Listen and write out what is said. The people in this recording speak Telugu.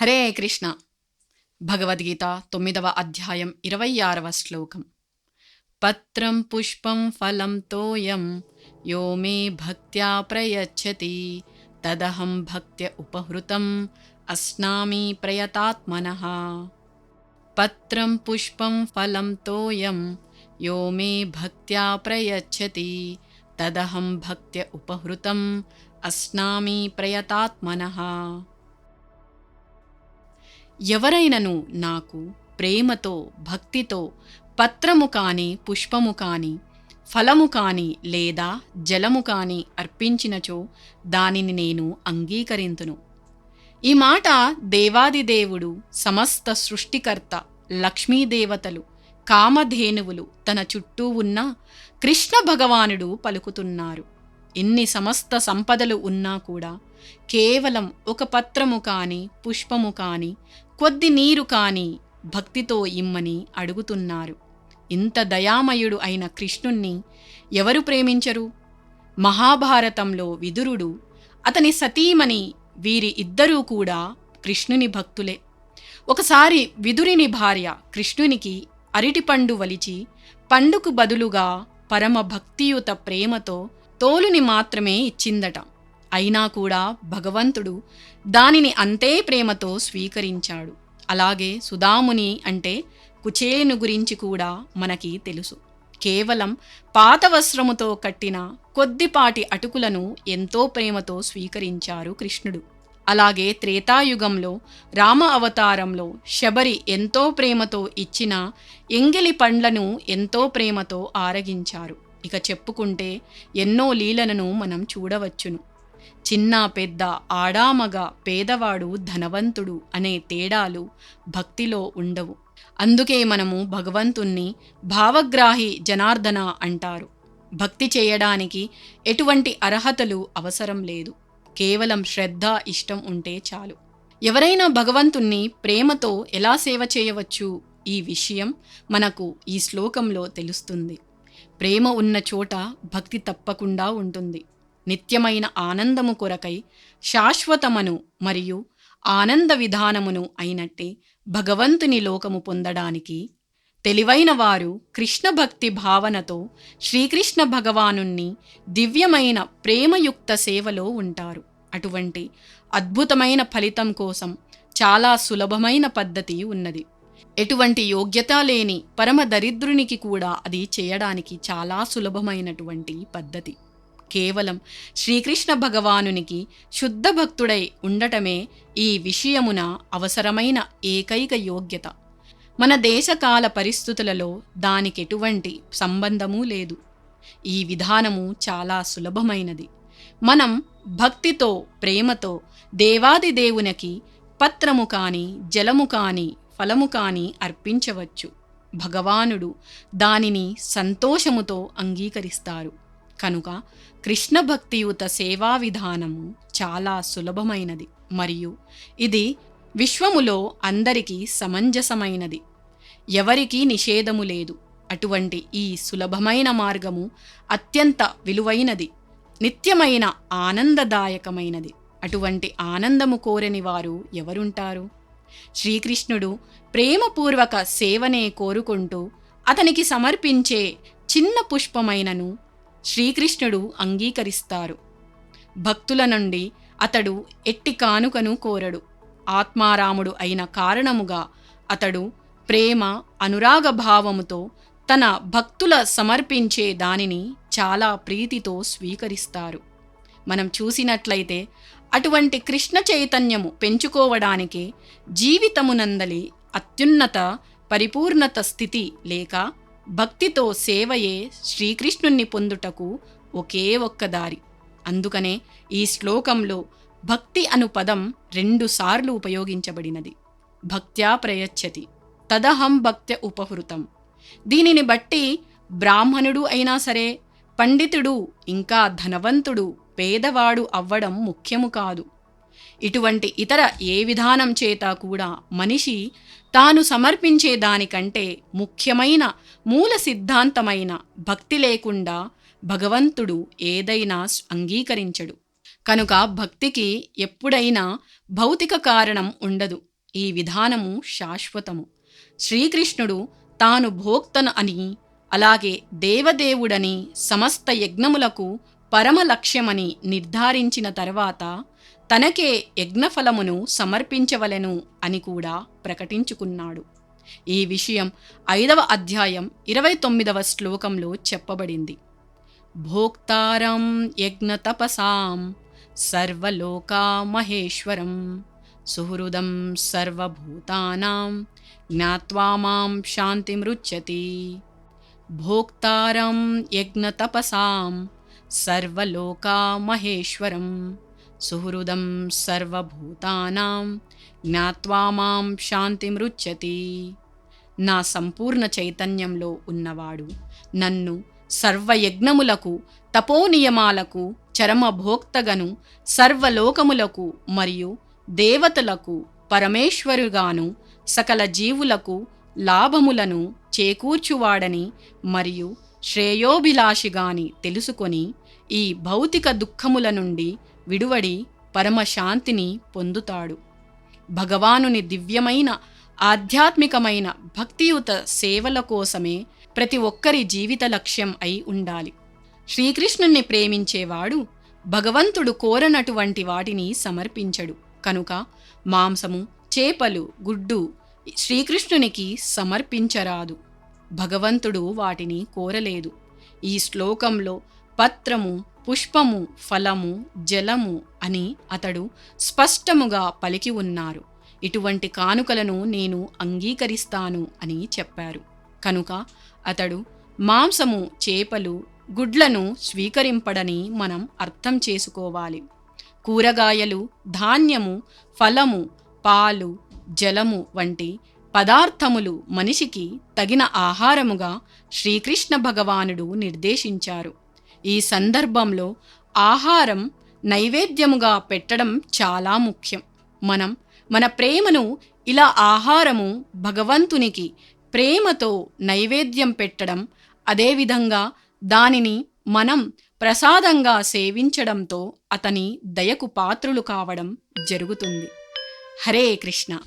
హరే కృష్ణ భగవద్గీత తొమ్మిదవ అధ్యాయం ఇరవై ఆరవ శ్లోకం పత్రం పుష్పం ఫలం తోయం యో మే భక్త్యా ప్రయచ్చతి తదహం భక్త్య ఉపహృతం అస్నామి ప్రయతాత్మనః పత్రం పుష్పం ఫలం తోయం యో మే భక్త్యా ప్రయచ్చతి తదహం భక్త్య ఉపహృతం అస్నామి ప్రయతాత్మనః ఎవరైనను నాకు ప్రేమతో భక్తితో పత్రము కాని పుష్పము కాని ఫలము కాని లేదా జలము కాని అర్పించినచో దానిని నేను అంగీకరింతును. ఈ మాట దేవాదిదేవుడు సమస్త సృష్టికర్త లక్ష్మీదేవతలు కామధేనువులు తన చుట్టూ ఉన్న కృష్ణ భగవానుడు పలుకుతున్నారు. ఎన్ని సమస్త సంపదలు ఉన్నా కూడా కేవలం ఒక పత్రము కాని పుష్పము కాని కొద్ది నీరు కాని భక్తితో ఇమ్మని అడుగుతున్నారు. ఇంత దయామయుడు అయిన కృష్ణుణ్ణి ఎవరు ప్రేమించరు? మహాభారతంలో విదురుడు అతని సతీమణి వీరి ఇద్దరూ కూడా కృష్ణుని భక్తులే. ఒకసారి విదురిని భార్య కృష్ణునికి అరటిపండు వలిచి పండుకు బదులుగా పరమ భక్తియుత ప్రేమతో తోలుని మాత్రమే ఇచ్చిందట. అయినా కూడా భగవంతుడు దానిని అంతే ప్రేమతో స్వీకరించాడు. అలాగే సుధాముని అంటే కుచేను గురించి కూడా మనకి తెలుసు. కేవలం పాత వస్త్రముతో కట్టిన కొద్దిపాటి అటుకులను ఎంతో ప్రేమతో స్వీకరించారు కృష్ణుడు. అలాగే త్రేతాయుగంలో రామ అవతారంలో శబరి ఎంతో ప్రేమతో ఇచ్చిన ఎంగిలి పండ్లను ఎంతో ప్రేమతో ఆరగించారు. ఇక చెప్పుకుంటే ఎన్నో లీలలను మనం చూడవచ్చును. చిన్న పెద్ద ఆడామగ పేదవాడు ధనవంతుడు అనే తేడాలు భక్తిలో ఉండవు. అందుకే మనము భగవంతుణ్ణి భావగ్రాహి జనార్దన అంటారు. భక్తి చేయడానికి ఎటువంటి అర్హతలు అవసరం లేదు. కేవలం శ్రద్ధ ఇష్టం ఉంటే చాలు. ఎవరైనా భగవంతుణ్ణి ప్రేమతో ఎలా సేవ చేయవచ్చు? ఈ విషయం మనకు ఈ శ్లోకంలో తెలుస్తుంది. ప్రేమ ఉన్న చోట భక్తి తప్పకుండా ఉంటుంది. నిత్యమైన ఆనందము కొరకై శాశ్వతమను మరియు ఆనంద విధానమును అయినట్టే భగవంతుని లోకము పొందడానికి తెలివైన వారు కృష్ణ భక్తి భావనతో శ్రీకృష్ణ భగవానుణ్ణి దివ్యమైన ప్రేమయుక్త సేవలో ఉంటారు. అటువంటి అద్భుతమైన ఫలితం కోసం చాలా సులభమైన పద్ధతి ఉన్నది. ఎటువంటి యోగ్యత లేని పరమ దరిద్రునికి కూడా అది చేయడానికి చాలా సులభమైనటువంటి పద్ధతి. కేవలం శ్రీకృష్ణ భగవానునికి శుద్ధ భక్తుడై ఉండటమే ఈ విషయమున అవసరమైన ఏకైక యోగ్యత. మన దేశకాల పరిస్థితులలో దానికి ఎటువంటి సంబంధము లేదు. ఈ విధానము చాలా సులభమైనది. మనం భక్తితో ప్రేమతో దేవాది దేవునికి పత్రము కాని జలము కాని ఫలము కాని అర్పించవచ్చు. భగవానుడు దానిని సంతోషముతో అంగీకరిస్తారు. కనుక కృష్ణ భక్తియుత సేవా విధానము చాలా సులభమైనది. మరియు ఇది విశ్వములో అందరికీ సమంజసమైనది. ఎవరికీ నిషేధము లేదు. అటువంటి ఈ సులభమైన మార్గము అత్యంత విలువైనది. నిత్యమైన ఆనందదాయకమైనది. అటువంటి ఆనందము కోరని వారు ఎవరుంటారు? శ్రీకృష్ణుడు ప్రేమపూర్వక సేవనే కోరుకుంటూ అతనికి సమర్పించే చిన్న పుష్పమైనను శ్రీకృష్ణుడు అంగీకరిస్తారు. భక్తుల నుండి అతడు ఎట్టి కానుకను కోరడు. ఆత్మారాముడు అయిన కారణముగా అతడు ప్రేమ అనురాగ భావముతో తన భక్తుల సమర్పించే దానిని చాలా ప్రీతితో స్వీకరిస్తారు. మనం చూసినట్లయితే అటువంటి కృష్ణ చైతన్యము పెంచుకోవడానికే జీవితమునందలి అత్యున్నత పరిపూర్ణత స్థితి లేక భక్తితో సేవయే శ్రీకృష్ణుణ్ణి పొందుటకు ఒకే ఒక్క దారి. అందుకనే ఈ శ్లోకంలో భక్తి అను పదం రెండుసార్లు ఉపయోగించబడినది. భక్త్యా ప్రయచ్చతి తదహం భక్త్య ఉపహృతం. దీనిని బట్టి బ్రాహ్మణుడు అయినా సరే పండితుడు ఇంకా ధనవంతుడు పేదవాడు అవ్వడం ముఖ్యము కాదు. ఇటువంటి ఇతర ఏ విధానం చేత కూడా మనిషి తాను సమర్పించే దానికంటే ముఖ్యమైన మూల సిద్ధాంతమైన భక్తి లేకుండా భగవంతుడు ఏదైనా అంగీకరించడు. కనుక భక్తికి ఎప్పుడైనా భౌతిక కారణం ఉండదు. ఈ విధానము శాశ్వతము. శ్రీకృష్ణుడు తాను భోక్తను అని అలాగే దేవదేవుడని సమస్త యజ్ఞములకు పరమ లక్ష్యమని నిర్ధారించిన తర్వాత తనకే యజ్ఞఫలమును సమర్పించవలెను అని కూడా ప్రకటించుకున్నాడు. ఈ విషయం ఐదవ అధ్యాయం ఇరవై తొమ్మిదవ శ్లోకంలో చెప్పబడింది. భోక్తారం యజ్ఞతపసాం సర్వలోకా మహేశ్వరం సుహృదం సర్వభూతానాం జ్ఞాత్వా మాం శాంతిమృచ్చతి భోక్తారం యజ్ఞతపసాం సర్వలోకా మహేశ్వరం సుహృదం సర్వభూతానాం జ్ఞాత్వా మాం శాంతిమృచ్చతి నా సంపూర్ణ చైతన్యంలో ఉన్నవాడు నన్ను సర్వయజ్ఞములకు తపోనియమాలకు చరమభోక్తగను సర్వలోకములకు మరియు దేవతలకు పరమేశ్వరుగాను సకల జీవులకు లాభములను చేకూర్చువాడని మరియు శ్రేయోభిలాషిగాని తెలుసుకొని ఈ భౌతిక దుఃఖముల నుండి విడువడి పరమశాంతిని పొందుతాడు. భగవానుని దివ్యమైన ఆధ్యాత్మికమైన భక్తియుత సేవల కోసమే ప్రతి ఒక్కరి జీవిత లక్ష్యం అయి ఉండాలి. శ్రీకృష్ణుణ్ణి ప్రేమించేవాడు భగవంతుడు కోరనటువంటి వాటిని సమర్పించడు. కనుక మాంసము చేపలు గుడ్డు శ్రీకృష్ణునికి సమర్పించరాదు. భగవంతుడు వాటిని కోరలేదు. ఈ శ్లోకంలో పత్రము పుష్పము ఫలము జలము అని అతడు స్పష్టముగా పలికి ఉన్నారు. ఇటువంటి కానుకలను నేను అంగీకరిస్తాను అని చెప్పారు. కనుక అతడు మాంసము చేపలు గుడ్లను స్వీకరింపడని మనం అర్థం చేసుకోవాలి. కూరగాయలు ధాన్యము ఫలము పాలు జలము వంటి పదార్థములు మనిషికి తగిన ఆహారముగా శ్రీకృష్ణ భగవానుడు నిర్దేశించారు. ఈ సందర్భంలో ఆహారం నైవేద్యముగా పెట్టడం చాలా ముఖ్యం. మనం మన ప్రేమను ఇలా ఆహారము భగవంతునికి ప్రేమతో నైవేద్యం పెట్టడం అదేవిధంగా దానిని మనం ప్రసాదంగా సేవించడంతో అతని దయకు పాత్రులు కావడం జరుగుతుంది. హరే కృష్ణ.